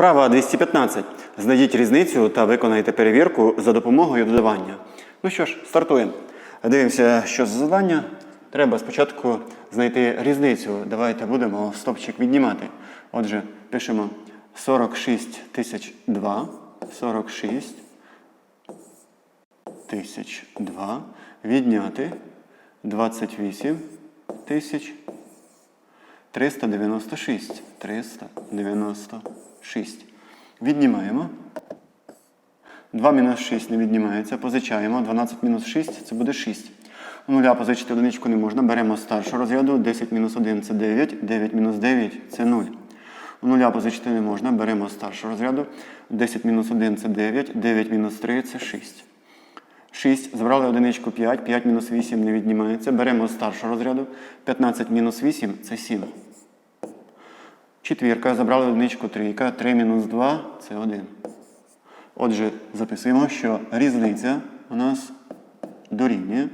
Вправа 215. Знайдіть різницю та виконайте перевірку за допомогою додавання. Ну що ж, стартуємо. Дивимося, що за завдання. Треба спочатку знайти різницю. Давайте будемо стопчик віднімати. Отже, пишемо 46 тисяч 2. 46 тисяч 2. Відняти 28 тисяч 396. 396. Віднімаємо. 2 мінус 6 не віднімається. Позичаємо. 12 мінус 6 це буде 6. У нуля позичити одиничку не можна. Беремо старшу розряду. 10 мінус 1 це 9. 9 мінус 9 це 0. У нуля позичити не можна. Беремо старшу розряду. 10 мінус 1 це 9. 9 мінус 3 це 6. 6. Забрали одиничку 5. 5 мінус 8 не віднімається. Беремо старшу розряду. 15 мінус 8 це 7. Четвірка. Забрали одиничку трійка. 3 мінус 2 це 1. Отже, записуємо, що різниця у нас дорівнює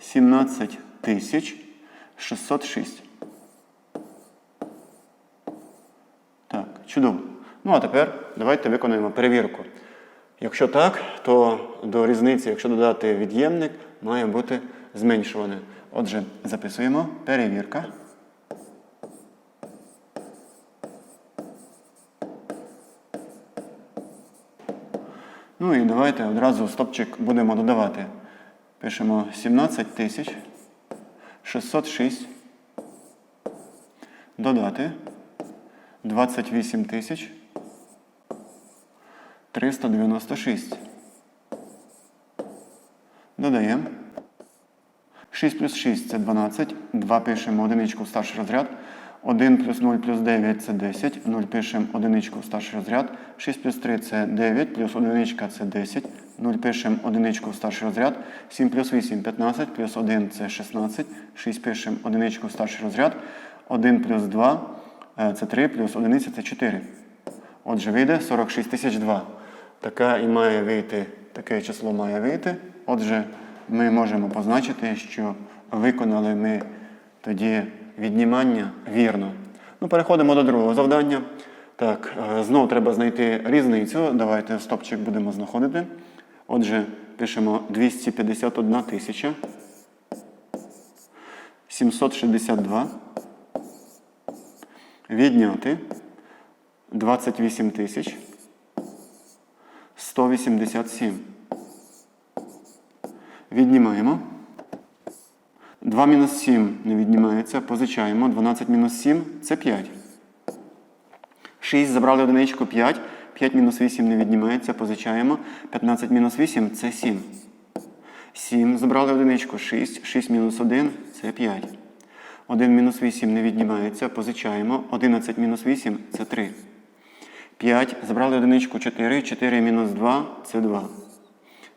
17 тисяч 606. Так, чудово. Ну а тепер давайте виконуємо перевірку. Якщо так, то до різниці, якщо додати від'ємник, має бути зменшуване. Отже, записуємо перевірка. Ну і давайте одразу стопчик будемо додавати. Пишемо 17 тисяч 606. Додати 28 тисяч 396. Додаємо. 6 плюс 6 це 12. 2 пишемо одиничку в старший розряд. 1 плюс 0 плюс 9 це 10. 0 пишемо одиничку в старший розряд. 6 плюс 3 це 9, плюс одиничка це 10. 0 пишемо одиничку в старший розряд. 7 плюс 8 15, плюс 1 це 16. 6 пишемо одиничку в старший розряд. 1 плюс 2 е, це 3, плюс одиниця це 4. Отже, вийде 46 тисяч 2. Таке і має вийти, таке число має вийти. Отже, ми можемо позначити, що виконали ми тоді віднімання вірно. Ну, переходимо до другого завдання. Так, е, знову треба знайти різницю. Давайте стопчик будемо знаходити. Отже, пишемо 251 тисяча 762. Відняти 28 тисяч 187. Віднімаємо. 2 мінус 7 не віднімається. Позичаємо. 12 мінус 7 це 5. 6 забрали одиничку 5. 5 мінус 8 не віднімається. Позичаємо. 15 мінус 8 це 7. 7 забрали одиничку 6. 6 мінус 1 це 5. 1 мінус 8 не віднімається. Позичаємо. 11 мінус 8 це 3. 5. Забрали одиничку 4. 4 мінус 2 це 2.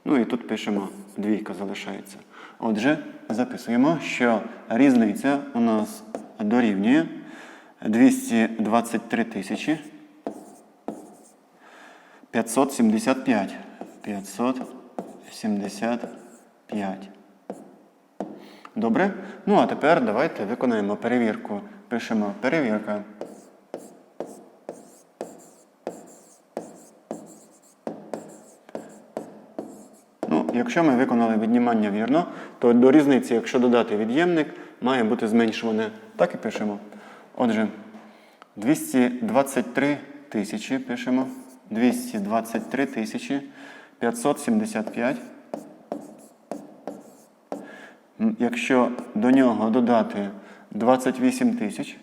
Ну і тут пишемо двійка залишається. Отже, записуємо, що різниця у нас дорівнює 223 тисячі 575. 575. Добре? Ну а тепер давайте виконаємо перевірку. Пишемо перевірка. Якщо ми виконали віднімання вірно, то до різниці, якщо додати від'ємник, має бути зменшуване. Так і пишемо. Отже, 223 тисячі пишемо. 223 тисячі 575. Якщо до нього додати 28 тисяч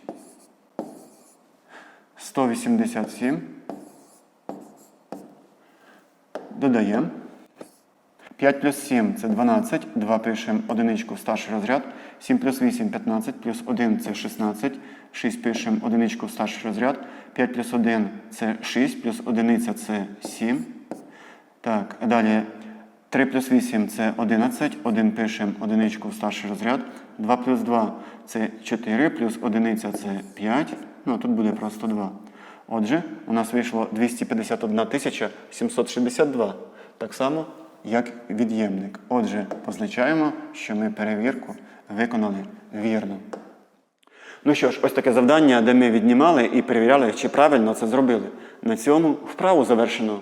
187, додаємо. 5 плюс 7 це 12. 2 пишемо одиничку в старший розряд. 7 плюс 8 15, плюс 1 це 16. 6 пишемо одиничку в старший розряд. 5 плюс 1 це 6, плюс 1 це 7. Так, далі 3 плюс 8 це 11. 1 пишемо одиничку в старший розряд. 2 плюс 2 це 4, плюс 1 це 5. Ну, а тут буде просто 2. Отже, у нас вийшло 251 762. Так само, як від'ємник. Отже, позначаємо, що ми перевірку виконали вірно. Ну що ж, ось таке завдання, де ми віднімали і перевіряли, чи правильно це зробили. На цьому вправу завершено.